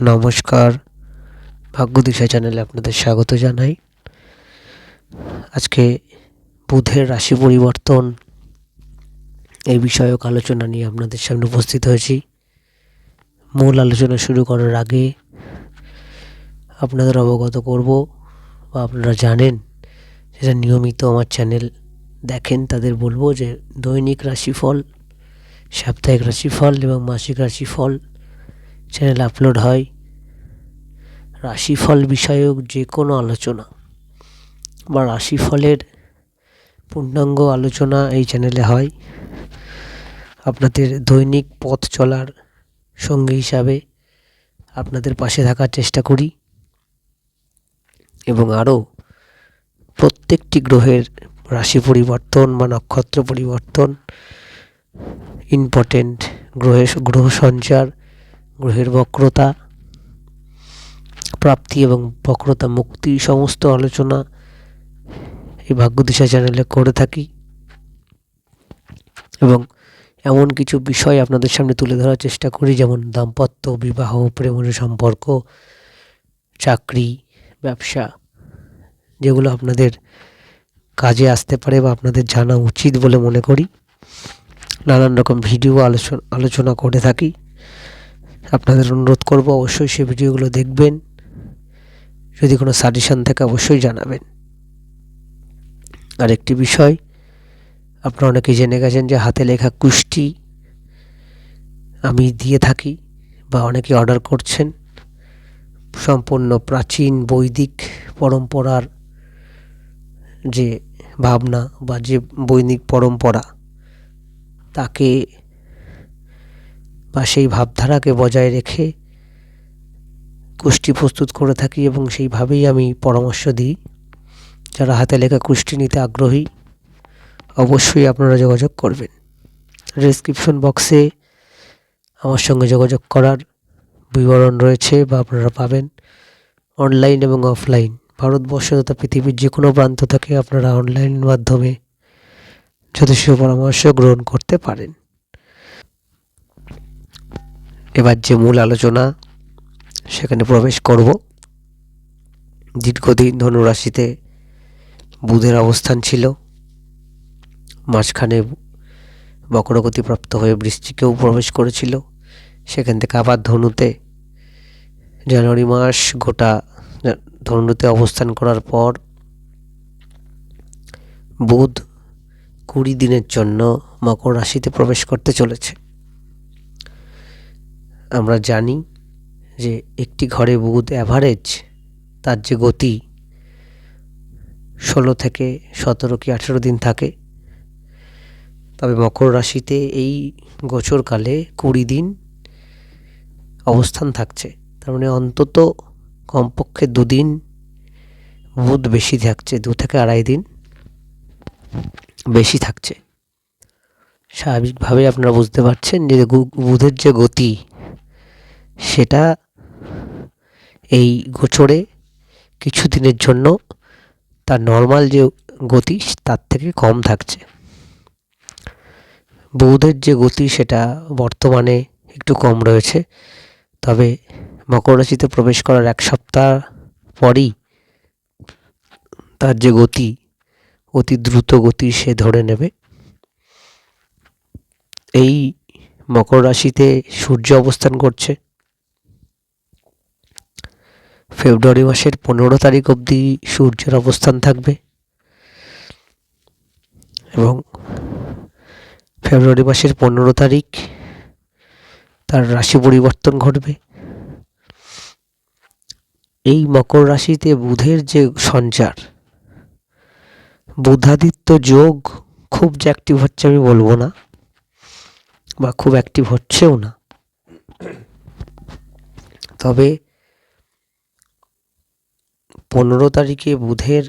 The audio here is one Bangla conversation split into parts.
নমস্কার। ভাগ্যদিশা চ্যানেলে আপনাদের স্বাগত জানাই। আজকে বুধের রাশি পরিবর্তন এই বিষয়ক আলোচনা নিয়ে আপনাদের সামনে উপস্থিত হয়েছি। মূল আলোচনা শুরু করার আগে আপনাদের অবগত করব বা আপনারা জানেন যেটা নিয়মিত আমার চ্যানেল দেখেন তাদের বলব যে দৈনিক রাশিফল, সাপ্তাহিক রাশিফল এবং মাসিক রাশিফল চ্যানেলে আপলোড হয়। রাশিফল বিষয়ক যে কোনো আলোচনা বা রাশিফলের পূর্ণাঙ্গ আলোচনা এই চ্যানেলে হয়। আপনাদের দৈনিক পথ চলার সঙ্গী হিসাবে আপনাদের পাশে থাকার চেষ্টা করি এবং আরও প্রত্যেকটি গ্রহের রাশি পরিবর্তন বা নক্ষত্র পরিবর্তন ইম্পর্টেন্ট গ্রহে গ্রহ সঞ্চার গ্রহের বক্রতা, প্রাপ্তি এবং বক্রতা, মুক্তি, সমস্ত আলোচনা এই ভাগ্যদিশা চ্যানেলে করে থাকি। এবং এমন কিছু বিষয় আপনাদের সামনে তুলে ধরার চেষ্টা করি, যেমন দাম্পত্য, বিবাহ, প্রেমের সম্পর্ক, চাকরি, ব্যবসা, যেগুলো আপনাদের কাজে আসতে পারে বা আপনাদের জানা উচিত বলে মনে করি। নানান রকম ভিডিও আলোচনা আলোচনা করে থাকি। আপনাদের অনুরোধ করব অবশ্যই সেই ভিডিওগুলো দেখবেন। যদি কোনো সাজেশান থাকে অবশ্যই জানাবেন। আর একটি বিষয়, আপনারা অনেকে জেনে গেছেন যে হাতে লেখা কুষ্টি আমি দিয়ে থাকি বা অনেকে অর্ডার করছেন। সম্পূর্ণ প্রাচীন বৈদিক পরম্পরার যে ভাবনা বা যে বৈদিক পরম্পরা, তাকে বা সেই ভাবধারাকে বজায় রেখে কুষ্টি প্রস্তুত করে থাকি এবং সেইভাবেই আমি পরামর্শ দিই। যারা হাতে লেখা কুষ্টি নিতে আগ্রহী, অবশ্যই আপনারা যোগাযোগ করবেন। ডিসক্রিপশন বক্সে আমার সঙ্গে যোগাযোগ করার বিবরণ রয়েছে বা আপনারা পাবেন। অনলাইন এবং অফলাইন ভারতবর্ষ তথা পৃথিবীর যে কোনো প্রান্ত থেকে আপনারা অনলাইন মাধ্যমে যথেষ্ট পরামর্শ গ্রহণ করতে পারেন। এবার যে মূল আলোচনা, সেখানে প্রবেশ করব। দীর্ঘদিন ধনুরাশিতে বুধের অবস্থান ছিল। মাঝখানে বক্রগতিপ্রাপ্ত হয়ে বৃষ্টিকেও প্রবেশ করেছিল। সেখান থেকে আবার ধনুতে জানুয়ারি মাস গোটা ধনুতে অবস্থান করার পর বুধ কুড়ি দিনের জন্য মকর রাশিতে প্রবেশ করতে চলেছে। আমরা জানি যে একটি ঘরে বুধ অ্যাভারেজ তার যে গতি ষোলো থেকে সতেরো কি আঠেরো দিন থাকে। তবে মকর রাশিতে এই গোচরকালে কুড়ি দিন অবস্থান থাকছে। তার মানে অন্তত কমপক্ষে দুদিন বুধ বেশি থাকছে, দু থেকে আড়াই দিন বেশি থাকছে। স্বাভাবিকভাবে আপনারা বুঝতে পারছেন যে বুধের যে গতি সেটা এই গোচরে কিছু দিনের জন্য তার নর্মাল যে গতি, তার থেকে কম থাকছে। বুধের যে গতি, সেটা বর্তমানে একটু কম রয়েছে। তবে মকর রাশিতে প্রবেশ করার এক সপ্তাহ পরই তার যে গতি, অতি দ্রুত গতি সে ধরে নেবে। এই মকর রাশিতে সূর্য অবস্থান করছে। ফেব্রুয়ারি মাসের পনেরো তারিখ অবধি সূর্যের অবস্থান থাকবে। এবং ফেব্রুয়ারি মাসের পনেরো তারিখ তার রাশি পরিবর্তন ঘটবে। এই মকর রাশিতে বুধের যে সঞ্চার, বুধাদিত্য যোগ খুব যে অ্যাক্টিভ হচ্ছে আমি বলব না, বা খুব অ্যাক্টিভ হচ্ছেও না। তবে পনেরো তারিখে বুধের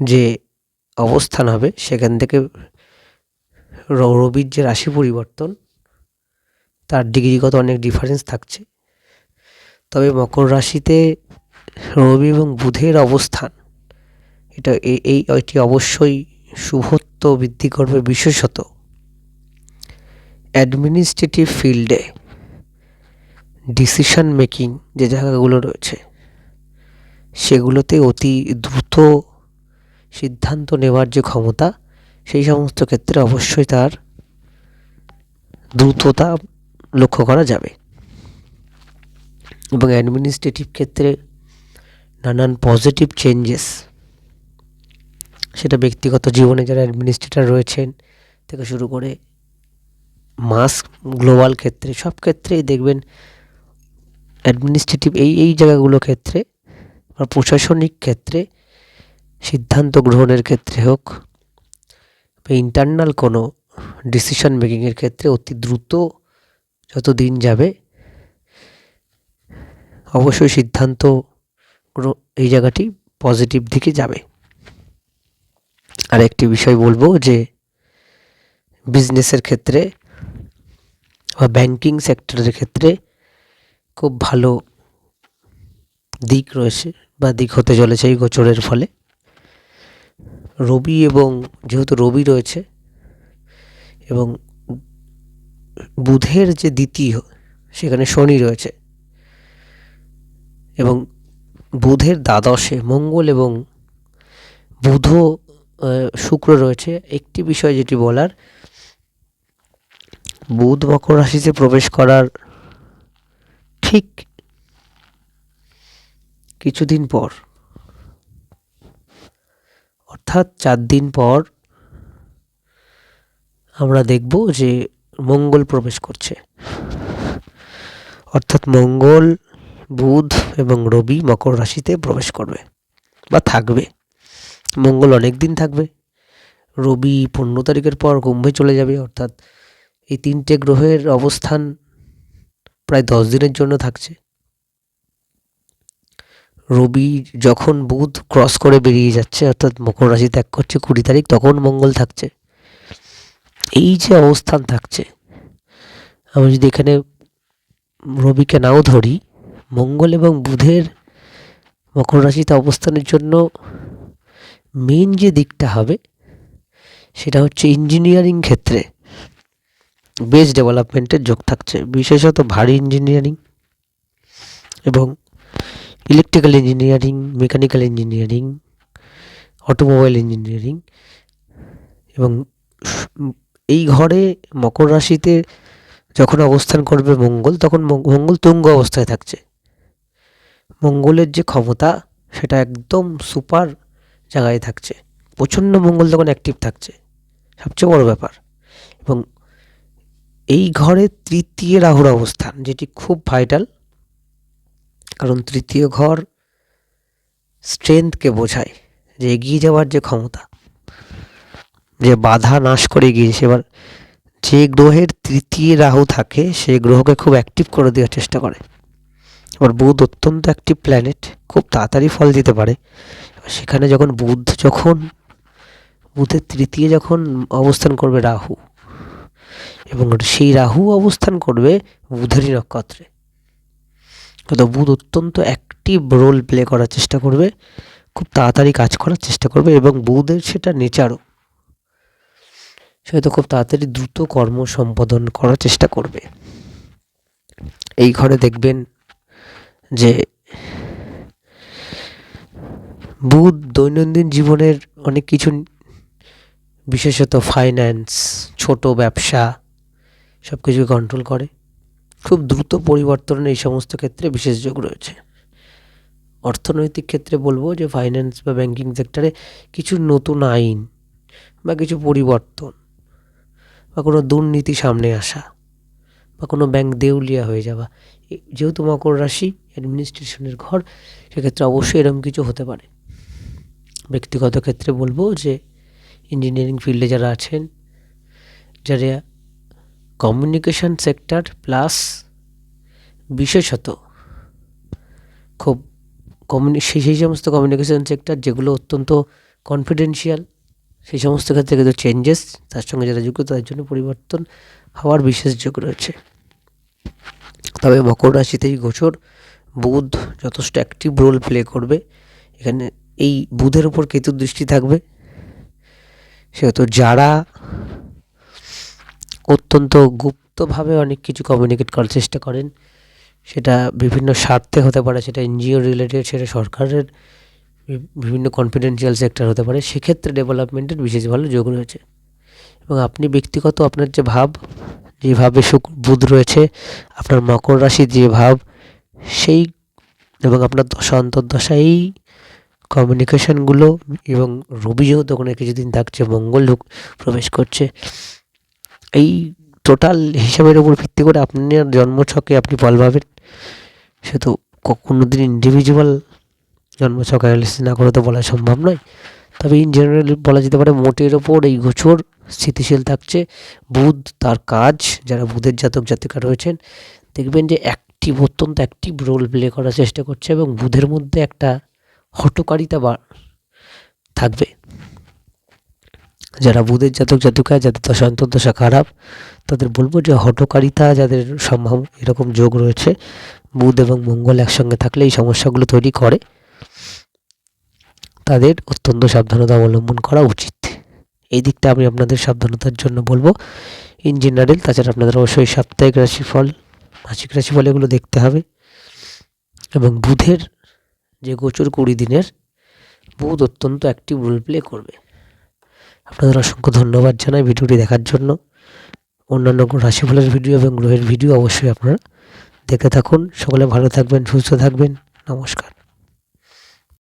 যে অবস্থান হবে, সেখান থেকে রবির যে রাশি পরিবর্তন, তার ডিগ্রিগত অনেক ডিফারেন্স থাকছে। তবে মকর রাশিতে রবি এবং বুধের অবস্থান, এটা এই এটি অবশ্যই শুভত্ব বৃদ্ধি করবে বিশেষত অ্যাডমিনিস্ট্রেটিভ ফিল্ডে ডিসিশন মেকিং যে জায়গাগুলো রয়েছে। সেগুলোতে অতি দ্রুত সিদ্ধান্ত নেওয়ার যে ক্ষমতা, সেই সমস্ত ক্ষেত্রে অবশ্যই তার দ্রুততা লক্ষ্য করা যাবে। এবং অ্যাডমিনিস্ট্রেটিভ ক্ষেত্রে নানান পজিটিভ চেঞ্জেস সেটা ব্যক্তিগত জীবনে যারা অ্যাডমিনিস্ট্রেটর রয়েছেন থেকে শুরু করে মাস গ্লোবাল ক্ষেত্রে, সব ক্ষেত্রেই দেখবেন অ্যাডমিনিস্ট্রেটিভ এই এই জায়গাগুলো ক্ষেত্রে বা প্রশাসনিক ক্ষেত্রে, সিদ্ধান্ত গ্রহণের ক্ষেত্রে হোক, বা ইন্টারনাল কোনো ডিসিশন মেকিংয়ের ক্ষেত্রে অতি দ্রুত যত দিন যাবে, অবশ্যই সিদ্ধান্ত এই জায়গাটি পজিটিভ দিকে যাবে। আর একটি বিষয় বলব যে বিজনেসের ক্ষেত্রে বা ব্যাংকিং সেক্টরের ক্ষেত্রে খুব ভালো দিক রয়েছে বা দিক হতে চলেছে এই গোচরের ফলে। রবি এবং যেহেতু রবি রয়েছে এবং বুধের যে দ্বিতীয়, সেখানে শনি রয়েছে এবং বুধের দ্বাদশে মঙ্গল এবং বুধ শুক্র রয়েছে। একটি বিষয় যেটি বলার, বুধ মকর রাশিতে প্রবেশ করার ঠিক কিছুদিন পর। অর্থাৎ চার দিন পর আমরা দেখব যে মঙ্গল প্রবেশ করছে। অর্থাৎ মঙ্গল, বুধ এবং রবি মকর রাশিতে প্রবেশ করবে বা থাকবে। মঙ্গল অনেক দিন থাকবে। রবি পনেরো তারিখের পর কুম্ভে চলে যাবে। অর্থাৎ এই তিনটে গ্রহের অবস্থান প্রায় দশ দিনের জন্য থাকছে। রবি যখন বুধ ক্রস করে বেরিয়ে যাচ্ছে, অর্থাৎ মকর রাশি ত্যাগ করছে কুড়ি তারিখ, তখন মঙ্গল থাকছে। এই যে অবস্থান থাকছে, আমি যদি এখানে রবিকে নাও ধরি, মঙ্গল এবং বুধের মকর রাশিতে অবস্থানের জন্য মেন যে দিকটা হবে, সেটা হচ্ছে ইঞ্জিনিয়ারিং ক্ষেত্রে বেস ডেভেলপমেন্টের যোগ থাকছে। বিশেষত ভারী ইঞ্জিনিয়ারিং এবং electrical engineering mechanical engineering automobile engineering এবং এই ঘরে মকর রাশিতে যখন অবস্থান করবে মঙ্গল, তখন মঙ্গল তুঙ্গ অবস্থায় থাকছে। মঙ্গলের যে ক্ষমতা, সেটা একদম সুপার জায়গায় থাকছে। প্রচণ্ড মঙ্গল তখন অ্যাক্টিভ থাকছে। সবচেয়ে বড় ব্যাপার। এবং এই ঘরে তৃতীয় রাহুর অবস্থান, যেটি খুব ভাইটাল কারণ তৃতীয় ঘর স্ট্রেংথকে বোঝায় যে এগিয়ে যাওয়ার যে ক্ষমতা, যে বাধা নাশ করে এগিয়ে সেবার যে গ্রহের তৃতীয় রাহু থাকে সেই গ্রহকে খুব অ্যাক্টিভ করে দেওয়ার চেষ্টা করে। এবার বুধ অত্যন্ত অ্যাক্টিভ প্ল্যানেট খুব তাড়াতাড়ি ফল দিতে পারে। সেখানে যখন বুধ যখন, বুধের তৃতীয় যখন অবস্থান করবে রাহু, এবং সেই রাহু অবস্থান করবে বুধেরই নক্ষত্রে। তো বুধ অত্যন্ত অ্যাক্টিভ রোল প্লে করার চেষ্টা করবে, খুব তাড়াতাড়ি কাজ করার চেষ্টা করবে এবং বুধের সেটা নেচারও। সে হয়তো খুব তাড়াতাড়ি দ্রুত কর্ম সম্পাদন করার চেষ্টা করবে। এই ঘরে দেখবেন যে বুধ দৈনন্দিন জীবনের অনেক কিছু, বিশেষত ফাইন্যান্স ছোট ব্যবসা সব কিছু কন্ট্রোল করে। খুব দ্রুত পরিবর্তনের এই সমস্ত ক্ষেত্রে বিশেষ যোগ রয়েছে। অর্থনৈতিক ক্ষেত্রে বলব যে ফাইন্যান্স বা ব্যাংকিং সেক্টরে কিছু নতুন আইন বা কিছু পরিবর্তন বা কোনো দুর্নীতি সামনে আসা বা কোনো ব্যাংক দেউলিয়া হয়ে যাওয়া যেহেতু মকর রাশি অ্যাডমিনিস্ট্রেশনের ঘর, সেক্ষেত্রে অবশ্যই এরকম কিছু হতে পারে। ব্যক্তিগত ক্ষেত্রে বলব যে ইঞ্জিনিয়ারিং ফিল্ডে যারা আছেন, যারা কমিউনিকেশন সেক্টর প্লাস বিশেষত খুব কমিউনি সেই সমস্ত কমিউনিকেশন সেক্টর যেগুলো অত্যন্ত কনফিডেন্সিয়াল সেই সমস্ত ক্ষেত্রে কিন্তু চেঞ্জেস তার সঙ্গে যারা যুক্ত তাদের জন্য পরিবর্তন হওয়ার বিশেষ যোগ রয়েছে। তবে মকর রাশিতেই গোচর বুধ যথেষ্ট অ্যাক্টিভ রোল প্লে করবে। এখানে এই বুধের উপর কেতুর দৃষ্টি থাকবে। সেহেতু যারা অত্যন্ত গুপ্তভাবে অনেক কিছু কমিউনিকেট করার চেষ্টা করেন। সেটা বিভিন্ন স্বার্থে হতে পারে, সেটা এনজিও রিলেটেড সেটা সরকারের বিভিন্ন কনফিডেন্সিয়াল সেক্টর হতে পারে, সেক্ষেত্রে ডেভেলপমেন্টের বিশেষ ভালো যোগ রয়েছে। এবং আপনি ব্যক্তিগত আপনার যে ভাব, যেভাবে শুক্র বুধ রয়েছে, আপনার মকর রাশির যে ভাব, সেই এবং আপনার দশা অন্তর্দশা এই কমিউনিকেশনগুলো এবং রবি যেহেতু ওখানে কিছুদিন থাকছে, মঙ্গল প্রবেশ করছে এই টোটাল হিসাবের উপর ভিত্তি করে আপনার জন্মছকে আপনি ফল পাবেন। সে তো কোনো দিন ইন্ডিভিজুয়াল জন্মছক অ্যানালিসিস না করে তো বলা সম্ভব নয়। তবে ইন জেনারেল বলা যেতে পারে মোটের ওপর এই গোছর স্থিতিশীল থাকছে। বুধ তার কাজ, যারা বুধের জাতক জাতিকা রয়েছেন, দেখবেন যে অ্যাক্টিভ অত্যন্ত অ্যাক্টিভ রোল প্লে করার চেষ্টা করছে এবং বুধের মধ্যে একটা হটকারিতা বা থাকবে। যারা বুধের জাতক জাতিকা, যাদের দশা অন্তর্দশা খারাপ, তাদের বলব যে হটকারিতা যাদের সম্ভব এরকম যোগ রয়েছে, বুধ এবং মঙ্গল একসঙ্গে থাকলে এই সমস্যাগুলো তৈরি করে। তাদের অত্যন্ত সাবধানতা অবলম্বন করা উচিত। এই দিকটা আমি আপনাদের সাবধানতার জন্য বলব। ইন জেনারেল তাছাড়া আপনাদের অবশ্যই সাপ্তাহিক রাশিফল, মাসিক রাশিফল এগুলো দেখতে হবে। এবং বুধের যে গোচর কুড়ি দিনের, বুধ অত্যন্ত অ্যাক্টিভ রোল প্লে করবে। আপনাদের অসংখ্য ধন্যবাদ জানাই ভিডিওটি দেখার জন্য। অন্যান্য রাশিফলের ভিডিও এবং গ্রহের ভিডিও অবশ্যই আপনারা দেখে থাকুন। সকলে ভালো থাকবেন, সুস্থ থাকবেন। নমস্কার।